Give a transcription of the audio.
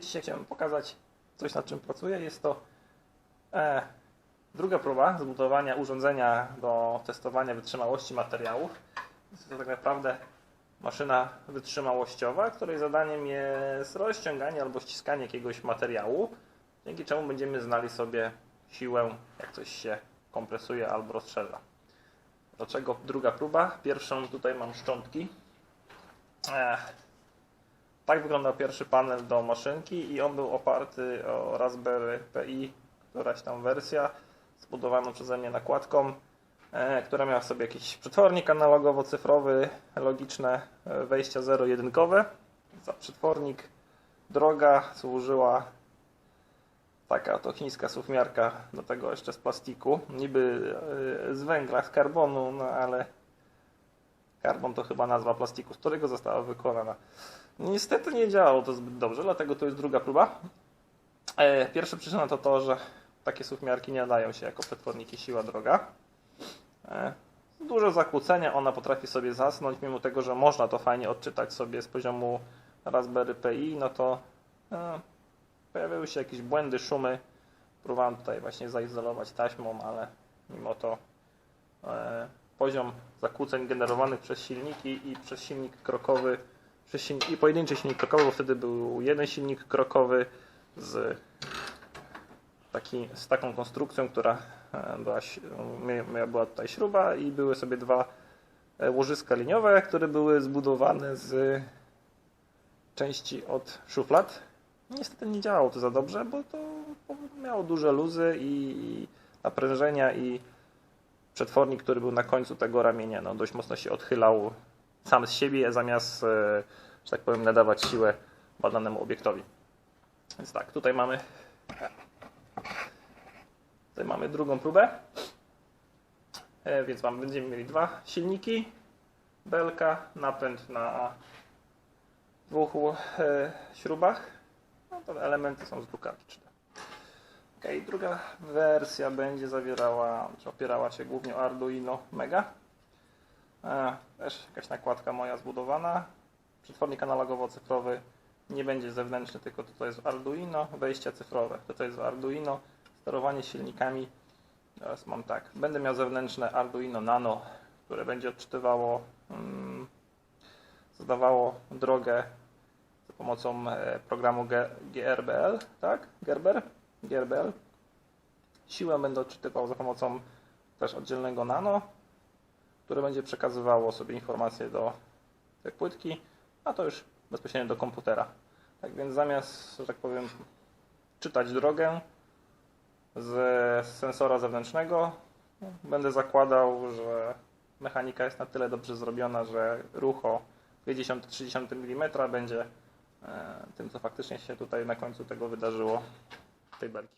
Dzisiaj chciałem pokazać coś, nad czym pracuję. Jest to e, druga próba zbudowania urządzenia do testowania wytrzymałości materiałów. Jest to tak naprawdę maszyna wytrzymałościowa, której zadaniem jest rozciąganie albo ściskanie jakiegoś materiału, dzięki czemu będziemy znali sobie siłę, jak coś się kompresuje albo rozszerza. Dlaczego druga próba? Pierwszą tutaj mam szczątki. Ech. Tak wyglądał pierwszy panel do maszynki i on był oparty o Raspberry Pi, któraś tam wersja zbudowaną przeze mnie nakładką, e, która miała sobie jakiś przetwornik analogowo-cyfrowy, logiczne e, wejścia zero-jedynkowe. Za przetwornik droga służyła taka to chińska sufmiarka, do tego jeszcze z plastiku, niby e, z węgla, z karbonu, no ale karbon to chyba nazwa plastiku, z którego została wykonana. Niestety nie działało to zbyt dobrze, dlatego to jest druga próba. E, Pierwsza przyczyna to to, że takie sufmiarki nie nadają się jako przetworniki siła droga. E, Dużo zakłócenia, ona potrafi sobie zasnąć, mimo tego, że można to fajnie odczytać sobie z poziomu Raspberry Pi, no to e, pojawiały się jakieś błędy, szumy. Próbowałem tutaj właśnie zaizolować taśmą, ale mimo to poziom zakłóceń generowanych przez silniki i przez silnik krokowy przez silnik, i pojedynczy silnik krokowy, bo wtedy był jeden silnik krokowy z, taki, z taką konstrukcją, która e, była, była tutaj śruba i były sobie dwa e, łożyska liniowe, które były zbudowane z części od szuflad. Niestety nie działało to za dobrze, bo to miało duże luzy i naprężenia i przetwornik, który był na końcu tego ramienia, no, dość mocno się odchylał sam z siebie, zamiast, e, że tak powiem, nadawać siłę badanemu obiektowi. Więc tak, tutaj mamy tutaj mamy drugą próbę. E, więc mamy, będziemy mieli dwa silniki, belka, napęd na dwóch e, śrubach. No, to elementy są z drukarki Okay, druga wersja będzie zawierała, czy opierała się głównie o Arduino Mega. E, też jakaś nakładka moja zbudowana. Przetwornik analogowo-cyfrowy nie będzie zewnętrzny, tylko tutaj jest Arduino. Wejścia cyfrowe, tutaj jest Arduino. Sterowanie silnikami. Teraz mam tak. Będę miał zewnętrzne Arduino Nano, które będzie odczytywało, mm, zadawało drogę za pomocą e, programu G GRBL, tak? Gerber GRBL. Siłę będę odczytywał za pomocą też oddzielnego nano, które będzie przekazywało sobie informacje do tej płytki, a to już bezpośrednio do komputera. Tak więc zamiast, że tak powiem, czytać drogę z sensora zewnętrznego, będę zakładał, że mechanika jest na tyle dobrze zrobiona, że ruch o 0,2-0,3 mm będzie e, tym, co faktycznie się tutaj na końcu tego wydarzyło, haftaya belki.